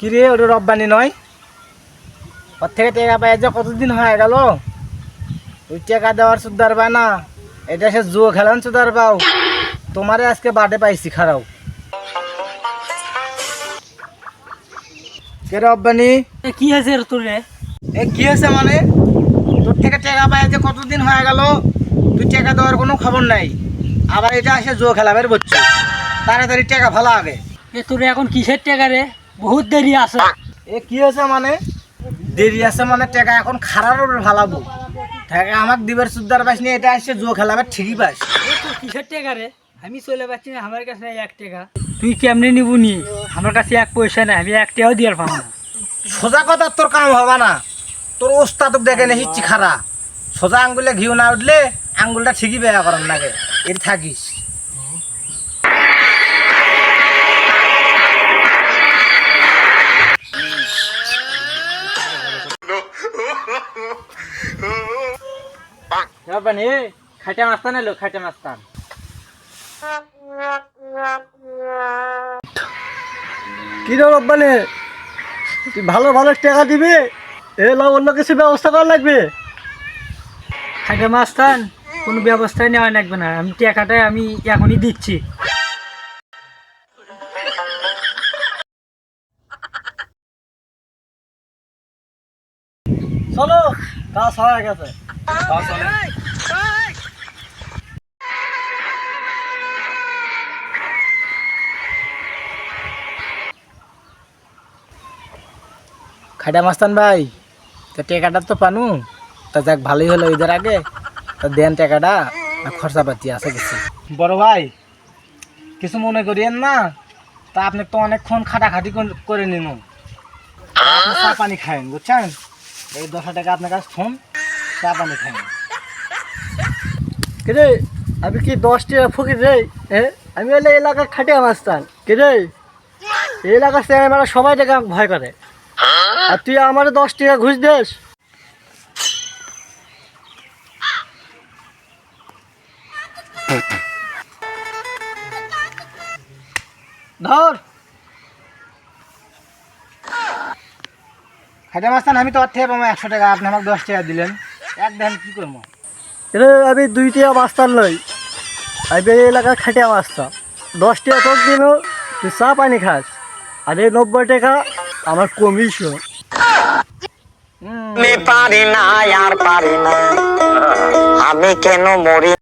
কি রে ওটা রব্বানি নয়? ওর থেকে টাকা পাই যে কতদিন হয়ে গেল? ওই টাকা দেওয়ার সুদার পায় না। এটা সে জুয়ো খেলান সুদার পাও। তোমারে আজকে বার্থডে পাইছি খারাও। কে রব্বানি? এ কি হয়েছে তোর রে? এ কি হয়েছে মানে? তোর থেকে টাকা পাই যে কতদিন হয়ে গেল তুই টাকা দেওয়ার কোনো খবর নাই। আবার এটা এসে জুয়ো খেলাবের বলছো তাড়াতাড়ি টাকা ভালো আগে। এ তোর এখন কিসের টাকা রে? বহুত দেরি আছে। এ কি হয়েছে মানে? দেরি আছে মানে টাকা এখন খারাপ ভালাবো টাকা আমাকে দিবার সুদ্দার পাইস নি এটা এসে জুয়ো খেলাবে ঠিকই তোর কিসের টাকা রে আমি চলে পাচ্ছি না আমার কাছে এক টাকা? তুই কেমনে নিবু নি? আমার কাছে এক পয়সা নাই আমি এক টাকাও দিয়ে পাবো না। সোজা কথা তোর কাম হবে না। তোর ওস্তাদ দেখে নেছিচ্ছি খারা সোজা আঙ্গুলে ঘিউ না উঠলে আঙ্গুলটা ঠিকই বেয়া করার লাগে এর থাকিস। বাবানি খাইটা মাস্তান এলো খাইটা মাস্তান। কি রে রব্বানে? তুই ভালো ভালো টাকা দিবি? এ না অন্য কিছু ব্যবস্থা করা লাগবে? খাইটা মাস্তান কোনো ব্যবস্থাই নেওয়া লাগবে না। আমি টাকাটাই আমি এখনই দিচ্ছি। চলো কাজ হয়ে গেছে। খাইটা মাস্তান ভাই, তা টাকাটা তো পানু। তা যাক, ভালোই হলো ঈদের আগে। তা দেন টাকাটা খরচা পাতি আছে কিছু বড় ভাই, কিছু মনে করিয়েন না। তা আপনি তো অনেকক্ষণ খাটাখাটি কর- নিন চা পানি খায়েন বুঝছেন? এই দশ টাকা আপনার কাছে ফোন। চা পানি খায়েন রে, আমি কি দশ টাকা ফকির রে? হ্যাঁ আমি হলে এলাকার খাটিয়া মাস্তান। কে রে? এলাকার থেকে আমার সবাই টাকা ভয় করে। আর তুই আমার দশ টাকা ঘুষ দিস? ধর। খাইতে মাস্তান, আমি তো অর্থে পাবো একশো টাকা, আপনি আমাকে দশ টাকা দিলেন। এক দেন কী করব? রে আমি দুইটিয়া মাস্তান লই। আমি এই এলাকার খাটিয়া বাস্তা দশটিয়া টাকা তোর দিন তুই চা পানি খাস। আর এই নব্বই টাকা আমার কমিশন পারি না আর পারি না। আমি কেন মরি?